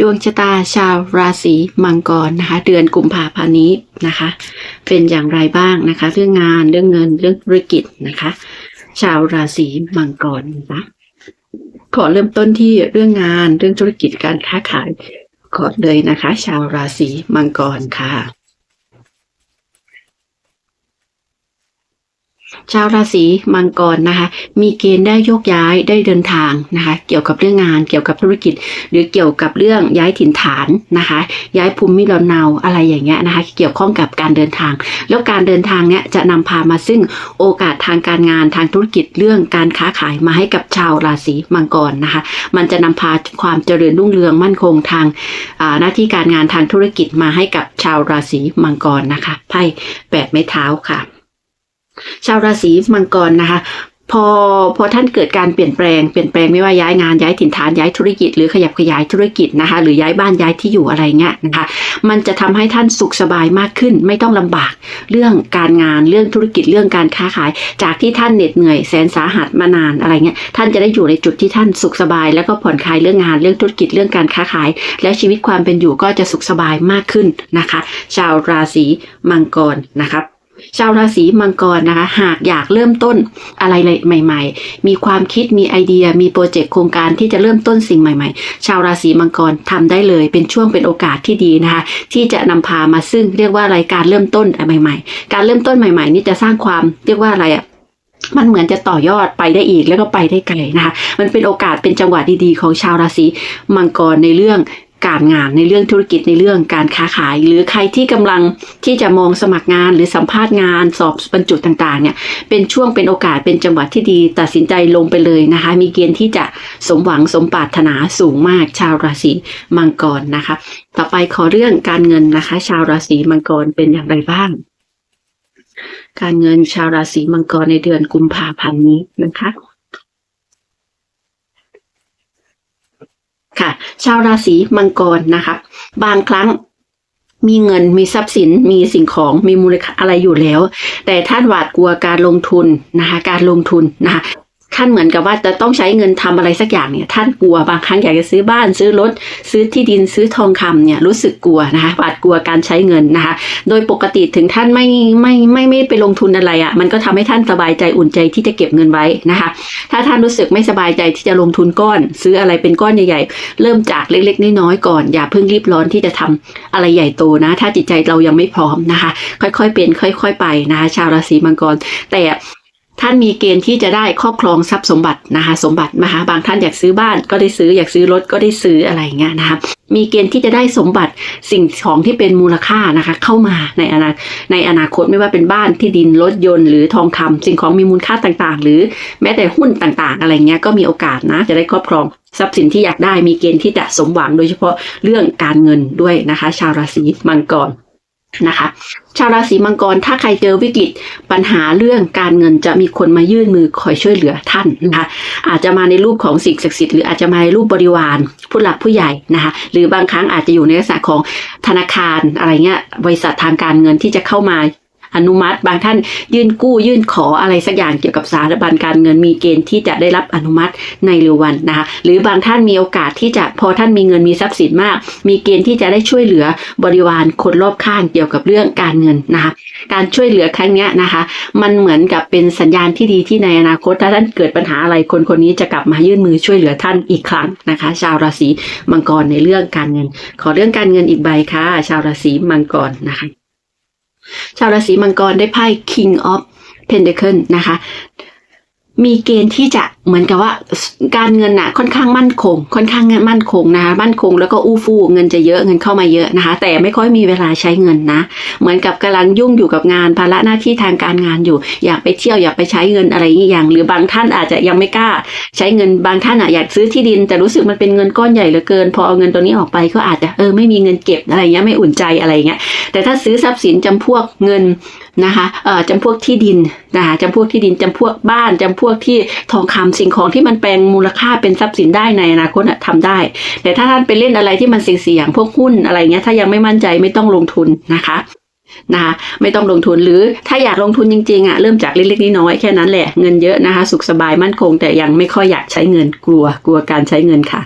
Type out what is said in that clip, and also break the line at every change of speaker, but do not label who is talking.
ดวงชะตาชาวราศีมังกรนะคะ เดือนกุมภาพันธ์นี้นะคะ เป็นอย่างไรบ้างนะคะ เรื่องงานเรื่องเงินเรื่องธุรกิจนะคะ ชาวราศีมังกรนะคะขอเริ่มต้นที่เรื่องงานเรื่องธุรกิจการค้าขายก่อนเลยนะคะ ชาวราศีมังกรค่ะ ชาวราศีมังกรนะคะ มีเกณฑ์ได้โยกย้ายได้เดินทางนะคะ เกี่ยวกับเรื่องงานเกี่ยวกับธุรกิจ หรือเกี่ยวกับเรื่องย้ายถิ่นฐานนะคะ ย้ายภูมิลำเนาอะไรอย่างเงี้ยนะคะ เกี่ยวข้องกับการเดินทาง แล้วการเดินทางเนี้ยจะนำพามาซึ่งโอกาสทางการงานทางธุรกิจเรื่องการค้าขายมาให้กับชาวราศีมังกรนะคะ มันจะนำพาความเจริญรุ่งเรืองมั่นคงทางหน้าที่การงานทางธุรกิจมาให้กับชาวราศีมังกรนะคะไพ่แปดไม้เท้าค่ะ ชาวราศีมังกรนะคะพอพอท่านเกิดการเปลี่ยนแปลงเปลี่ยนแปลงไม่ว่าย้ายงานย้ายถิ่นฐานย้ายธุรกิจ หรือขยับขยายธุรกิจนะคะ หรือย้ายบ้านย้ายที่อยู่อะไรเงี้ยนะคะ มันจะทำให้ท่านสุขสบายมากขึ้น ไม่ต้องลำบากเรื่องการงานเรื่องธุรกิจเรื่องการค้าขาย จากที่ท่านเหน็ดเหนื่อยแสนสาหัสมานานอะไรเงี้ยท่านจะได้อยู่ในจุดที่ท่านสุขสบาย แล้วก็ผ่อนคลายเรื่องงานเรื่องธุรกิจเรื่องการค้าขาย และชีวิตความเป็นอยู่ก็จะสุขสบายมากขึ้นนะคะ ชาวราศีมังกรนะครับ ชาวราศีมังกรนะคะ หากอยากเริ่มต้นอะไรใหม่ ๆ มีความคิดมีไอเดีย มีโปรเจกต์โครงการที่จะเริ่มต้นสิ่งใหม่ ๆ ชาวราศีมังกรทำได้เลย เป็นช่วงเป็นโอกาสที่ดีนะคะ ที่จะนำพามาซึ่งเรียกว่าอะไรการเริ่มต้นใหม่ ๆ การเริ่มต้นใหม่ ๆ นี่จะสร้างความเรียกว่าอะไรอะมันเหมือนจะต่อยอดไปได้อีกแล้วก็ไปได้ไกลนะคะ มันเป็นโอกาสเป็นจังหวะดีๆ ของชาวราศีมังกรในเรื่อง การงานในเรื่องธุรกิจในเรื่องการค้าขาย หรือใครที่กำลังที่จะมองสมัครงานหรือสัมภาษณ์งานสอบบรรจุต่างๆเนี่ยเป็นช่วงเป็นโอกาสเป็นจังหวะที่ดี ตัดสินใจลงไปเลยนะคะ มีเกณฑ์ที่จะสมหวังสมปรารถนาสูงมากชาวราศีมังกรนะคะ ต่อไปขอเรื่องการเงินนะคะ ชาวราศีมังกรเป็นอย่างไรบ้างการเงินชาวราศีมังกรในเดือนกุมภาพันธ์นี้นะคะ ค่ะ ชาวราศีมังกรนะคะ บางครั้งมีเงินมีทรัพย์สินมีสิ่งของมีมูลค่าอะไรอยู่แล้ว แต่ท่านหวาดกลัวการลงทุนนะคะ การลงทุนนะคะ ท่านเหมือนกับว่าจะต้องใช้เงินทำอะไรสักอย่างเนี่ยท่านกลัวบางครั้งอยากจะซื้อบ้านซื้อรถซื้อที่ดินซื้อทองคำเนี่ยรู้สึกกลัวนะคะหวาดกลัวการใช้เงินนะคะ โดยปกติถึงท่านไม่ไม่ไม่ไม่ไปลงทุนอะไรอะ่ะมันก็ทำให้ท่านสบายใจอุ่นใจที่จะเก็บเงินไว้นะคะ ถ้าท่านรู้สึกไม่สบายใจที่จะลงทุนก้อน ซื้ออะไรเป็นก้อนใหญ่ ๆ เริ่มจากเล็กๆน้อยๆก่อน อย่าเพิ่งรีบร้อนที่จะทำอะไรใหญ่โตนะ ถ้าจิตใจเรายังไม่พร้อมนะคะ ค่อยๆเป็นค่อย ๆ ไปนะคะชาวราศีมังกรแต่ ท่านมีเกณฑ์ที่จะได้ครอบครองทรัพย์สมบัตินะคะสมบัตินะคะบางท่านอยากซื้อบ้านก็ได้ซื้ออยากซื้อรถก็ได้ซื้ออะไรเงี้ยนะคะมีเกณฑ์ที่จะได้สมบัติสิ่งของที่เป็นมูลค่านะคะ เข้ามาในอนาในอนาคตไม่ว่าเป็นบ้านที่ดินรถยนต์หรือทองคำสิ่งของมีมูลค่าต่างๆ หรือแม้แต่หุ้นต่างๆ อะไรเงี้ยก็มีโอกาสนะจะได้ครอบครองทรัพย์สินที่อยากได้มีเกณฑ์ที่จะสมหวังโดยเฉพาะเรื่องการเงินด้วยนะคะ ชาวราศีมังกร นะคะชาวราศีมังกรถ้าใครเจอวิกฤตปัญหาเรื่องการเงินจะมีคนมายื่นมือคอยช่วยเหลือท่านนะคะอาจจะมาในรูปของสิ่งศักดิ์สิทธิ์หรืออาจจะมาในรูปบริวารผู้หลักผู้ใหญ่นะคะหรือบางครั้งอาจจะอยู่ในลักษณะของธนาคารอะไรเงี้ยบริษัททางการเงินที่จะเข้ามา อนุมัติ บางท่านยื่นกู้ยื่นขออะไรสักอย่างเกี่ยวกับสถาบันการเงินมีเกณฑ์ที่จะได้รับอนุมัติในเร็ววันนะคะหรือบางท่านมีโอกาสที่จะพอท่านมีเงินมีทรัพย์สินมาก มีเกณฑ์ที่จะได้ช่วยเหลือบริวารคนรอบข้างเกี่ยวกับเรื่องการเงินนะคะการช่วยเหลือครั้งนี้นะคะ มันเหมือนกับเป็นสัญญาณที่ดีที่ในอนาคตถ้าท่านเกิดปัญหาอะไรคนคนนี้จะกลับมายื่นมือช่วยเหลือท่านอีกครั้งนะคะ ชาวราศีมังกรในเรื่องการเงิน ขอเรื่องการเงินอีกใบค่ะ ชาวราศีมังกรนะคะ ชาวราศีมังกรได้ไพ่ King of Pentacle นะคะ มีเกณฑ์ที่จะ เหมือนกับว่าการเงินน่ะค่อนข้างมั่นคง ค่อนข้างมั่นคงนะคะมั่นคงแล้วก็อู้ฟู่เงินจะเยอะเงินเข้ามาเยอะนะคะ แต่ไม่ค่อยมีเวลาใช้เงินนะ เหมือนกับกำลังยุ่งอยู่กับงานภาระหน้าที่ทางการงานอยู่ อยากไปเที่ยวอยากไปใช้เงินอะไรอย่าง หรือบางท่านอาจจะยังไม่กล้า ใช้เงินบางท่านอะอยากซื้อที่ดิน แต่รู้สึกมันเป็นเงินก้อนใหญ่เหลือเกิน พอเอาเงินตัวนี้ออกไปก็อาจจะเออไม่มีเงินเก็บอะไรเงี้ยไม่อุ่นใจอะไรเงี้ยแต่ถ้าซื้อทรัพย์สินจำพวกเงินนะคะเอ่อจำพวกที่ดินนะคะจำพวกที่ดินจำพวกบ้านจำพวกที่ทองคำสิ่งของที่มันแปลงมูลค่าเป็นทรัพย์สินได้ในอนาคตอะทำได้ แต่ถ้าท่านไปเล่นอะไรที่มันเสี่ยงๆพวกหุ้นอะไรเงี้ยถ้ายังไม่มั่นใจไม่ต้องลงทุนนะคะนะคะไม่ต้องลงทุนหรือถ้าอยากลงทุนจริงๆอะเริ่มจากเล็กๆน้อยๆแค่นั้นแหละเงินเยอะนะคะ สุขสบายมั่นคง แต่ยังไม่ค่อยอยากใช้เงินกลัวกลัวการใช้เงินค่ะ